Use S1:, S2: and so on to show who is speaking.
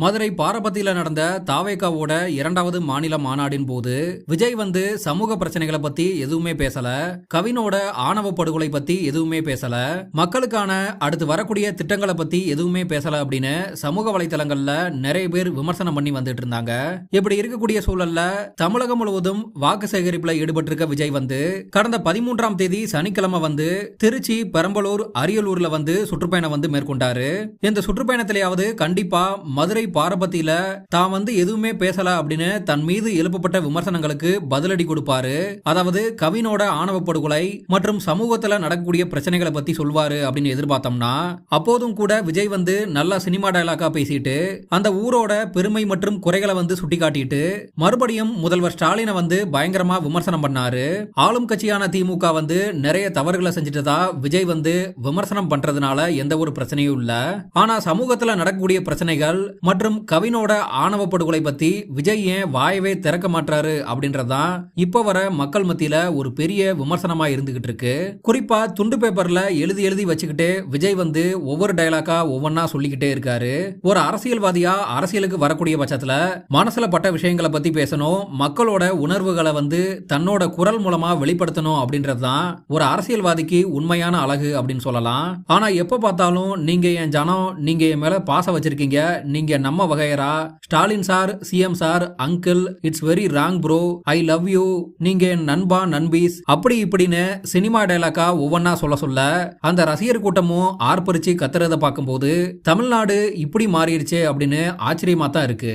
S1: மதுரை பாரபத்தியில நடந்த தாவேகாவோட இரண்டாவது மாநில மாநாடின் போது விஜய் வந்து சமூக பிரச்சனைகளை பத்தி எதுவுமே பேசல கவினோட ஆணவ படுகொலை பத்தி எதுவுமே பேசல மக்களுக்கான அடுத்து வரக்கூடிய திட்டங்களை பத்தி எதுவுமே பேசல அப்படின்னு சமூக வலைதளங்கள்ல நிறைய பேர் விமர்சனம் பண்ணி வந்துட்டு இருந்தாங்க. இப்படி இருக்கக்கூடிய சூழல்ல தமிழகம் முழுவதும் வாக்கு சேகரிப்புல ஈடுபட்டிருக்க விஜய் வந்து கடந்த பதிமூன்றாம் தேதி சனிக்கிழமை வந்து திருச்சி பெரம்பலூர் அரியலூர்ல வந்து சுற்றுப்பயணம் வந்து மேற்கொண்டாரு. இந்த சுற்றுப்பயணத்திலேயாவது கண்டிப்பா மதுரை பாரபத்தியில தான் வந்து எதுவுமே பேசல அப்படின்னு தன் மீது எழுப்பப்பட்ட விமர்சனங்களுக்கு பதிலடி கொடுப்பாரு. அதாவது கவினோட ஆணவ படுகொலை மற்றும் சமூகத்துல நடக்கக்கூடிய பிரச்சனைகளை பத்தி சொல்வாரு அப்படின்னு எதிர்பார்த்தோம்னா அப்போதும் கூட விஜய் வந்து நல்லா சினிமா டயலாக்கா பேசிட்டு அந்த ஊரோட பெருமை மற்றும் குறைகளை வந்து சுட்டிக்காட்டிட்டு மறுபடியும் முதல்வர் ஸ்டாலினை வந்து பயங்கரமா விமர்சனம் பண்ணாரு. ஆளும் கட்சியான திமுக வந்து நிறைய தவறுகளை செஞ்சுட்டதா விஜய் வந்து விமர்சனம் பண்றதுனால எந்த ஒரு பிரச்சனையும் இல்ல. ஆனா சமூகத்துல நடக்கக்கூடிய பிரச்சனைகள் மற்றும் மற்றும் கவினோட ஆணவ படுகொலை பத்தி விஜய் ஏன் வாயவே திறக்க மாட்டாரு அப்படின்றதான் இப்ப வர மக்கள் மத்தியில ஒரு பெரிய விமர்சனமா இருந்துகிட்டு இருக்கு. குறிப்பா துண்டு பேப்பர்ல எழுதி எழுதி வச்சுக்கிட்டு விஜய் வந்து ஒவ்வொரு டைலாக்கா ஒவ்வொன்னா சொல்லிக்கிட்டே இருக்காரு. ஒரு அரசியல்வாதியா அரசியலுக்கு வரக்கூடிய பட்சத்துல மனசுல பட்ட விஷயங்களை பத்தி பேசணும் மக்களோட உணர்வுகளை வந்து தன்னோட குரல் மூலமா வெளிப்படுத்தணும் அப்படின்றது தான் ஒரு அரசியல்வாதிக்கு உண்மையான அழகு அப்படின்னு சொல்லலாம். ஆனா எப்ப பார்த்தாலும் நீங்க என் ஜனம் நீங்க என் மேல பாசம் வச்சிருக்கீங்க நீங்க நம்ம வகையரா? Stalin sir CM sir uncle it's very wrong bro I love you நீங்க என் நண்பா நண்பீஸ். அப்படி இப்படின்னு சினிமா டைலாக்கா ஒவ்வொன்னா சொல்ல சொல்ல அந்த ரசிகர் கூட்டமும் ஆர்ப்பரிச்சு கத்துறத பார்க்கும்போது தமிழ்நாடு இப்படி மாறிடுச்சு அப்படின்னு ஆச்சரியமா தான் இருக்கு.